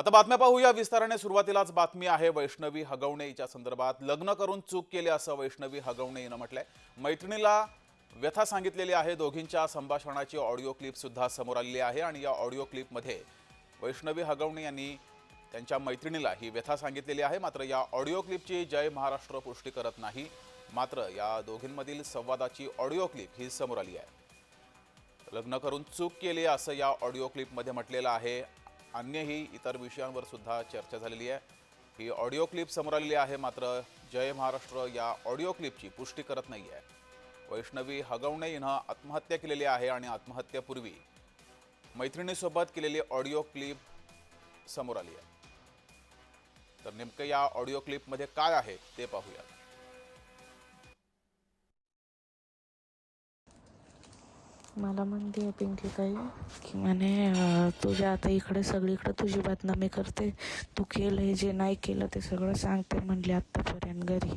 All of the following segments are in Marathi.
आता बातम्या पाहूया. विस्ताराने सुरुवातीलाच बातमी आहे वैष्णवी हगवणे हिच्या संदर्भात. लग्न करून चूक केली असं वैष्णवी हगवणे हिनं म्हटलंय. मैत्रिणीला व्यथा सांगितलेली आहे. दोघींच्या संभाषणाची ऑडिओ क्लिप सुद्धा समोर आलेली आहे आणि या ऑडिओ क्लिपमध्ये वैष्णवी हगवणे यांनी त्यांच्या मैत्रिणीला ही व्यथा सांगितलेली आहे. मात्र या ऑडिओ क्लिपची जय महाराष्ट्र पुष्टी करत नाही. मात्र या दोघींमधील संवादाची ऑडिओ क्लिप ही समोर आली आहे. लग्न करून चूक केली असं या ऑडिओ क्लिपमध्ये म्हटलेलं आहे. अन्यही इतर विषयांवर सुद्धा चर्चा झालेली आहे. ही ऑडिओ क्लिप समोर आलेली आहे मात्र जय महाराष्ट्र या ऑडिओ क्लिपची पुष्टी करत नाही आहे वैष्णवी हगवणे हिनं आत्महत्या केलेली आहे आणि आत्महत्येपूर्वी मैत्रिणीसोबत केलेली ऑडिओ क्लिप समोर आली आहे. तर नेमकं या ऑडिओ क्लिपमध्ये काय आहे ते पाहूया मला म्हणते पिंकी काही की म्हणे तुझ्या आता इकडे सगळीकडे तुझी बदनामी करते. तू केलं हे जे नाही केलं ते सगळं सांगते म्हणले आत्तापर्यंत घरी.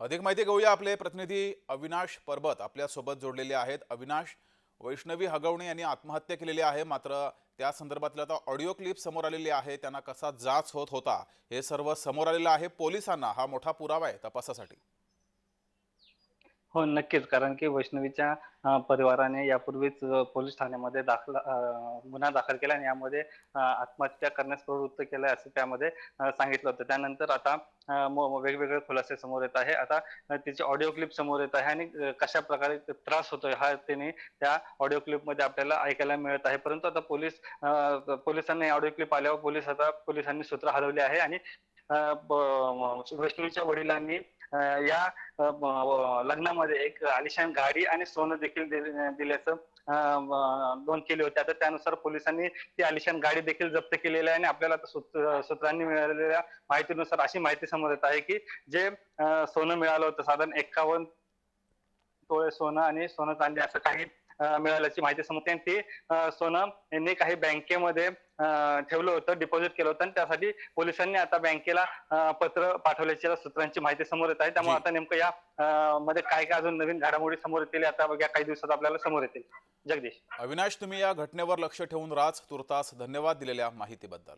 अधिक माहिती घेऊया आपले प्रतिनिधी अविनाश परबत आपल्यासोबत जोडलेले आहेत. अविनाश वैष्णवी हगवणे यांनी आत्महत्या केलेली आहे. मात्र त्या संदर्भातलं आता ऑडिओ क्लिप समोर आलेली आहे. त्यांना कसा जाच होत होता हे सर्व समोर आलेलं आहे. पोलिसांना हा मोठा पुरावा आहे तपासासाठी. हो नक्कीच. कारण की वैष्णवीच्या परिवाराने यापूर्वीच अं, पोलीस ठाण्यामध्ये दाखल गुन्हा दाखल केला आणि यामध्ये आत्महत्या करण्यास प्रवृत्त केलं असं त्यामध्ये सांगितलं होतं. त्यानंतर आता म- वेगवेगळे खुलासे समोर येत आहे. आता अं, तिची ऑडिओ क्लिप समोर येत आहे आणि कशा प्रकारे त्रास होतोय हा त्याने त्या ऑडिओ क्लिपमध्ये आपल्याला ऐकायला मिळत आहे. परंतु आता पोलीस पोलिसांनी ऑडिओ क्लिप आल्यावर पोलीस आता पोलिसांनी सूत्र हलवले आहे आणि ब- वैष्णवीच्या वडिलांनी या लग्नामध्ये एक आलिशान गाडी आणि सोनं देखील दिल्याचं दोन ब- नोंद केली होती. आता त्यानुसार पोलिसांनी ती आलिशान गाडी देखील जप्त केलेली आहे आणि आपल्याला सूत्र- सूत्रांनी मिळालेल्या माहितीनुसार अशी माहिती समोर येत आहे की जे सोनं मिळालं होतं साधारण एक्कावन्न तोळे सोनं आणि सोनं चांदी असं काही मिळाल्याची माहिती समोर आणि ते सोनं यांनी काही बँकेमध्ये ठेवलं होतं डिपॉझिट केलं होतं आणि त्यासाठी पोलिसांनी आता बँकेला पत्र पाठवल्याची सूत्रांची माहिती समोर येत आहे त्यामुळे. आता नेमकं या मध्ये काय काय अजून नवीन घडामोडी समोर येतील आता या काही दिवसात आपल्याला समोर येतील. जगदीश. अविनाश तुम्ही या घटनेवर लक्ष ठेवून राज तुर्तास धन्यवाद दिलेल्या माहितीबद्दल.